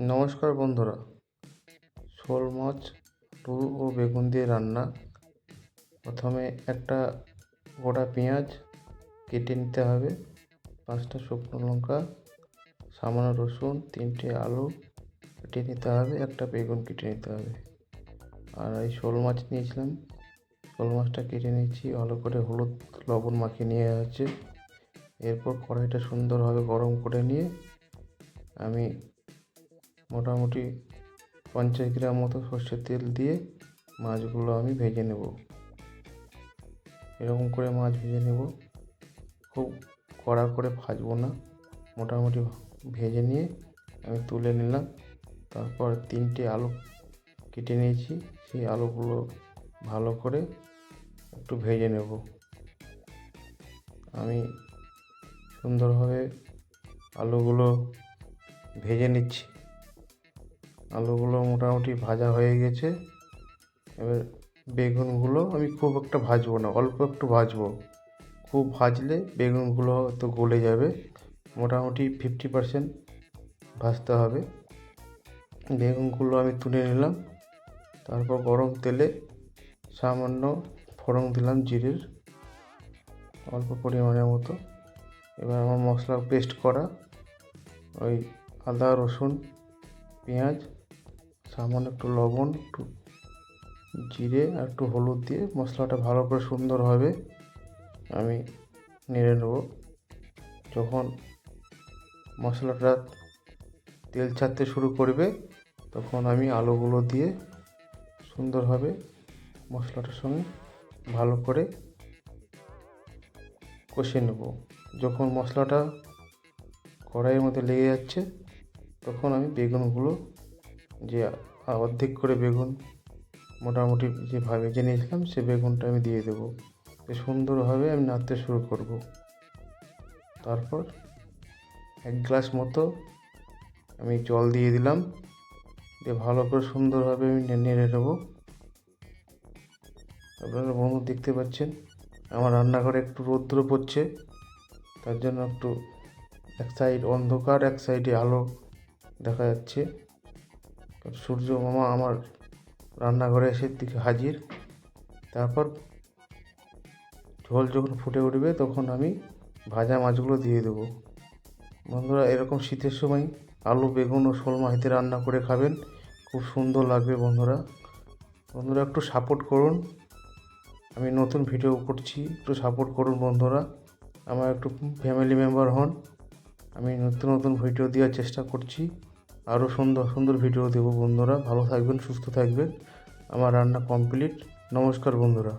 নমস্কার বন্ধুরা। শোল মাছ টু ও বেগুন দিয়ে রান্না। প্রথমে একটা গোটা পেঁয়াজ কেটে নিতে হবে। পাঁচটা শুকনো লঙ্কা, সামান্য রসুন, তিনটে আলু কেটে নিতে হবে, একটা বেগুন কেটে নিতে হবে। আর এই শোল মাছ নিয়েছিলাম। শোল মাছটা কেটে নিয়েছি, ভালো করে হলুদ লবণ মাখিয়ে নিয়ে আছে। এরপর কড়াইটা সুন্দরভাবে গরম করে নিয়ে আমি মোটামুটি পঞ্চাশ গ্রাম মতো সর্ষের তেল দিয়ে মাছগুলো আমি ভেজে নেব। এরকম করে মাছ ভেজে নেব। খুব কড়া করে ভাজবো না। মোটামুটি ভেজে নিয়ে আমি তুলে নিলাম। তারপর তিনটে আলু কেটে নিয়েছি। সেই আলুগুলো ভালো করে একটু ভেজে নেব। আমি সুন্দরভাবে আলুগুলো ভেজে নিচ্ছি। আলুগুলো মোটামুটি ভাজা হয়ে গেছে। এবার বেগুনগুলো আমি খুব একটা ভাজবো না, অল্প একটু ভাজবো। খুব ভাজলে বেগুনগুলো হয়তো গলে যাবে, মোটামুটি ফিফটি পারসেন্ট ভাজতে হবে। বেগুনগুলো আমি তুলে নিলাম, তারপর গরম তেলে সামান্য ফোড়ন দিলাম জিরের, অল্প পরিমাণের মতো। এবার আমার মশলা পেস্ট করা, ওই আদা, রসুন, পেঁয়াজ সামান্য একটু লবণ, একটু জিরে আর একটু হলুদ দিয়ে মশলাটা ভালো করে সুন্দরভাবে আমি নেড়ে নেব। যখন মশলাটা তেল ছাড়তে শুরু করবে, তখন আমি আলুগুলো দিয়ে সুন্দরভাবে মশলাটার সঙ্গে ভালো করে কষে নেব। যখন মশলাটা কড়াইয়ের মধ্যে লেগে যাচ্ছে, তখন আমি বেগুনগুলো যে অর্ধেক করে বেগুন মোটামুটি যে ভেজে নিয়েছিলাম সে বেগুনটা আমি দিয়ে দেবো। সুন্দরভাবে আমি নাড়তে শুরু করব। তারপর এক গ্লাস মতো আমি জল দিয়ে দিলাম। দিয়ে ভালো করে সুন্দরভাবে আমি নেড়ে নেব। আপনারা বন্ধু দেখতে পাচ্ছেন, আমার রান্নাঘরে একটু রৌদ্র পড়ছে। তার জন্য একটু এক সাইড অন্ধকার, এক সাইডে আলো দেখা যাচ্ছে। সূর্য মামা আমার রান্নাঘরে এসে দিকে হাজির। তারপর ঝোল যখন ফুটে উঠবে তখন আমি ভাজা মাছগুলো দিয়ে দেবো। বন্ধুরা, এরকম শীতের সময় আলু, বেগুন ও শোল দিয়ে রান্না করে খাবেন। খুব সুন্দর লাগবে বন্ধুরা। বন্ধুরা, একটু সাপোর্ট করুন। আমি নতুন ভিডিও করছি, একটু সাপোর্ট করুন বন্ধুরা। আমার একটু ফ্যামিলি মেম্বার হন। আমি নতুন নতুন ভিডিও দেওয়ার চেষ্টা করছি। আরও সুন্দর সুন্দর ভিডিও দেবো বন্ধুরা। ভালো থাকবেন, সুস্থ থাকবেন। আমার রান্না কমপ্লিট নমস্কার বন্ধুরা।